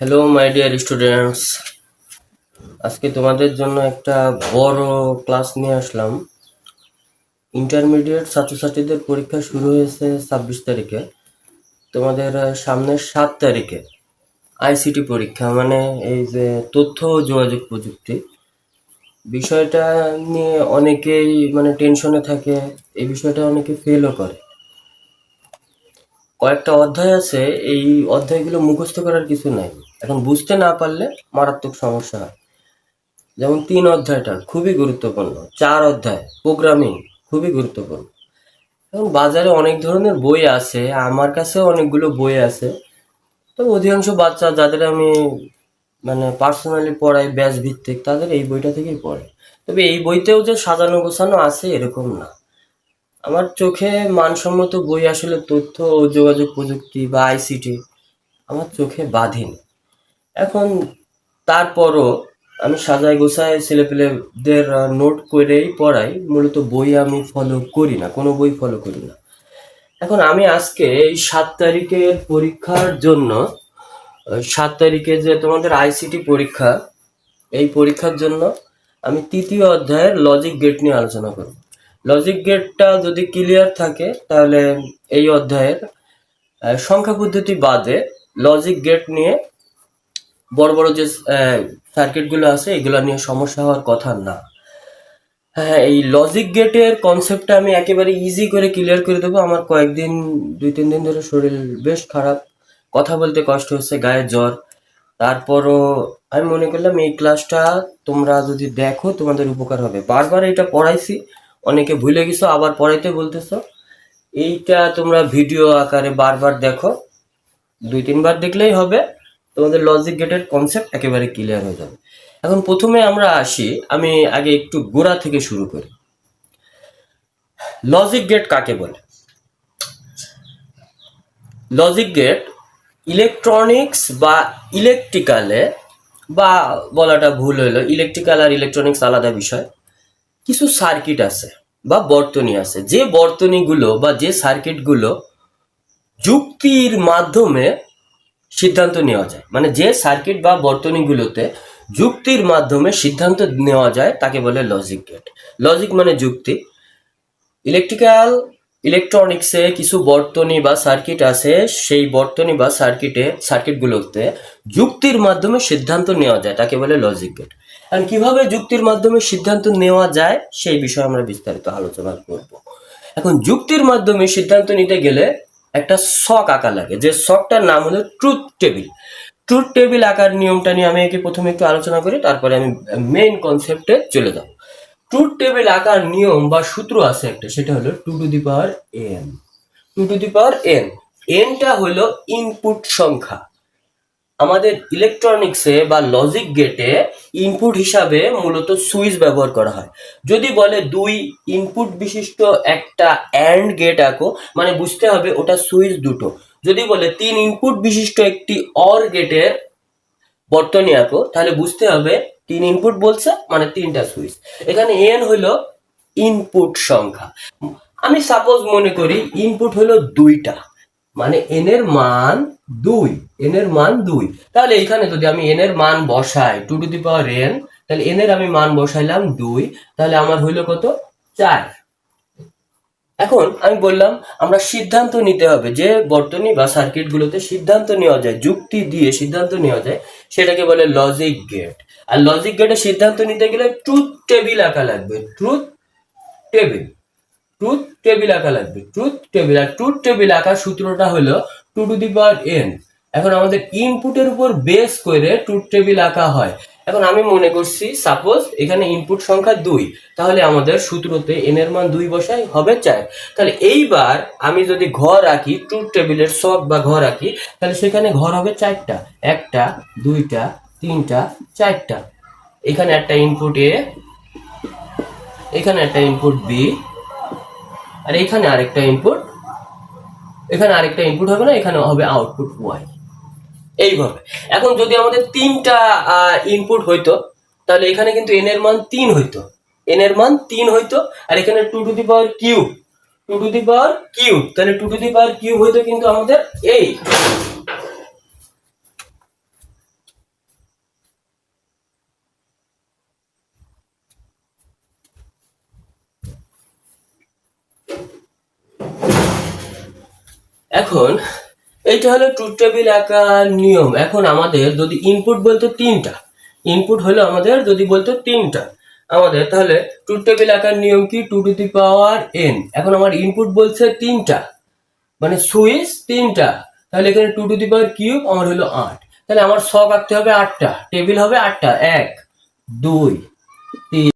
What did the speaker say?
Hello my dear students আজকে তোমাদের জন্য একটা বড় ক্লাস নিয়ে আসলাম। ইন্টারমিডিয়েট ছাত্রছাত্রীদের পরীক্ষা শুরু হয়েছে ছাব্বিশ তারিখে। তোমাদের সামনের সাত তারিখে আইসিটি পরীক্ষা মানে এই যে তথ্য যোগাযোগ প্রযুক্তি। বিষয়টা নিয়ে অনেকেই মানে টেনশনে থাকে, এই বিষয়টা অনেকে ফেলও করে। কয়েকটা অধ্যায় আছে, এই অধ্যায়গুলো মুখস্থ করার কিছু নাই। এখন বুঝতে না পারলে মারাত্মক সমস্যা হয়। যেমন তিন অধ্যায়টা খুবই গুরুত্বপূর্ণ, চার অধ্যায় প্রোগ্রামিং খুবই গুরুত্বপূর্ণ। এবং বাজারে অনেক ধরনের বই আছে, আমার কাছেও অনেকগুলো বই আছে। তো অধিকাংশ বাচ্চা যাদের আমি মানে পার্সোনালি পড়াই ব্যাচ ভিত্তিক তাদের এই বইটা থেকেই পড়ে। তবে এই বইতেও যে সাজানো গোছানো আছে এরকম না। আমার চোখে মানসম্মত বই আসলে তথ্য ও যোগাযোগ প্রযুক্তি বা আইসিটি আমার চোখে বাঁধেনি। এখন তারপরও আমি সাজায় গোছায় ছেলেপেলেদের নোট করেই পড়াই। মূলত বই আমি ফলো করি না, কোনো বই ফলো করি না। এখন আমি আজকে এই সাত তারিখের পরীক্ষার জন্য সাত তারিখে যে তোমাদের আইসিটি পরীক্ষা, এই পরীক্ষার জন্য আমি তৃতীয় অধ্যায়ের লজিক গেট নিয়ে আলোচনা করব। লজিক গেটটা যদি ক্লিয়ার থাকে, তাহলে এই অধ্যায়ের সংখ্যা পদ্ধতি বাদে লজিক গেট নিয়ে বড় বড় যে সার্কিটগুলো আছে, এগুলো নিয়ে সমস্যা হওয়ার কথা না। হ্যাঁ এই লজিক গেটের কনসেপ্টটা আমি একেবারে ইজি করে ক্লিয়ার করে দেবো। আমার কয়েকদিন, দুই, তিন দিন ধরে শরীর বেশ খারাপ। কথা বলতে কষ্ট হচ্ছে, গায়ে জ্বর। তারপরও আমি মনে করলাম এই ক্লাসটা তোমরা যদি দেখো, তোমাদের উপকার হবে। বারবার এটা পড়াইছি, অনেকে ভুলে গেছো, আবার পড়াইতে বলতেছো। এইটা তোমরা ভিডিও আকারে বারবার দেখো। দুই, তিনবার দেখলেই হবে। তোমাদের লজিক গেটের কনসেপ্ট একেবারে ক্লিয়ার হয়ে যাবে। এখন প্রথমে আমরা আসি, আমি আগে একটু গোড়া থেকে শুরু করি। লজিক গেট কাকে বলে? লজিক গেট ইলেকট্রনিক্স বা ইলেকট্রিক্যালে বা বলাটা ভুল হলো ইলেকট্রিক্যাল আর ইলেকট্রনিক্স আলাদা বিষয়। কিছু সার্কিট আছে বা বর্তনী আছে। যে বর্তনীগুলো বা যে সার্কিটগুলো যুক্তির মাধ্যমে সিদ্ধান্ত নেওয়া যায়। মানে যে সার্কিট বা বর্তনীগুলোতে যুক্তির মাধ্যমে সিদ্ধান্ত নেওয়া যায়, তাকে বলে লজিক গেট লজিক মানে যুক্তি। ইলেকট্রিক্যাল ইলেকট্রনিক্সে কিছু বর্তনী বা সার্কিট আছে, সেই বর্তনী বা সার্কিটে সার্কিটগুলোতে যুক্তির মাধ্যমে সিদ্ধান্ত নেওয়া যায়, তাকে বলে লজিক গেট আর কীভাবে যুক্তির মাধ্যমে সিদ্ধান্ত নেওয়া যায়, সেই বিষয়ে আমরা বিস্তারিত আলোচনা করব। এখন যুক্তির মাধ্যমে সিদ্ধান্ত নিতে গেলে একটা শখ আঁকা লাগে। যে শখটার নাম হলো ট্রুথ টেবিল ট্রুথ টেবিল আঁকার নিয়মটা নিয়ে আমি একে প্রথমে একটু আলোচনা করি, তারপরে আমি মেইন কনসেপ্টে চলে যাব। ট্রুথ টেবিল আঁকার নিয়ম বা সূত্র আছে একটা, সেটা হলো two to the power n two to the power n এনটা হলো ইনপুট সংখ্যা। আমাদের ইলেকট্রনিক্সে বা লজিক গেটে ইনপুট হিসাবে মূলত সুইচ ব্যবহার করা হয়। যদি বলে দুই ইনপুট বিশিষ্ট একটা অ্যান্ড গেট আঁকো মানে বুঝতে হবে ওটা সুইচ দুটো। যদি বলে তিন ইনপুট বিশিষ্ট একটি অর গেটের বর্তনী আঁকো, তাহলে বুঝতে হবে তিন ইনপুট বলছে মানে তিনটা সুইচ এখানে এন হলো ইনপুট সংখ্যা। আমি সাপোজ মনে করি ইনপুট হলো দুইটা। মানে এন এর মান দুই এন এর মান দুই। তাহলে এখানে যদি আমি এন এর মান বসাই two to the power n তাহলে এন এর আমি মান বসাইলাম দুই, তাহলে আমার হইল কত? চার। এখন আমি বললাম, আমরা সিদ্ধান্ত নিতে হবে যে বর্তনী বা সার্কিটগুলোতে সিদ্ধান্ত নেওয়া যায়, যুক্তি দিয়ে সিদ্ধান্ত নেওয়া যায়, সেটাকে বলে লজিক গেট আর লজিক গেটে সিদ্ধান্ত নিতে গেলে ট্রুথ টেবিল আঁকা লাগবে ট্রুথ টেবিল ট্রুথ টেবিল আঁকা লাগবে। ট্রুথ টেবিল আর ট্রুথ টেবিল আঁকার সূত্রটা হলো two to the power n এখন আমাদের ইনপুটের উপর বেস করে ট্রুথ টেবিল আঁকা হয়। এখন আমি মনে করছি সাপোজ এখানে ইনপুট সংখ্যা দুই, তাহলে আমাদের সূত্রতে এন এর মান দুই বসাই হবে চার। তাহলে এইবার আমি যদি ঘর আঁকি ট্রুথ টেবিলের সব বা ঘর আঁকি, তাহলে সেখানে ঘর হবে চারটা। একটা, দুইটা, তিনটা, চারটা। এখানে একটা ইনপুট এ এখানে একটা ইনপুট বি আর এখানে আরেকটা ইনপুট এখানে আরেকটা ইনপুট হবে না, এখানে হবে আউটপুট ওয়াই এইভাবে। এখন যদি আমাদের তিনটা ইনপুট হইতো, তাহলে এখানে কিন্তু এন এর মান তিন হইতো। এন এর মান তিন হইতো, আর এখানে two to the power q two to the power q তাহলে two to the power q হইতো কিন্তু আমাদের এই এখন, এইটা হলো ট্রুথ টেবিল আঁকার নিয়ম। এখন আমাদের যদি ইনপুট বলতো তিনটা ইনপুট হলো আমাদের যদি বলতো তিনটা, আমাদের তাহলে ট্রুথ টেবিল আঁকার নিয়ম কি? Two to the power n এখন আমার ইনপুট বলছে তিনটা মানে সুইচ তিনটা, তাহলে এখানে two to the power cube আমার হলো আট। তাহলে আমার শখ আঁকতে হবে আটটা টেবিল হবে আটটা, এক, দুই, তিন।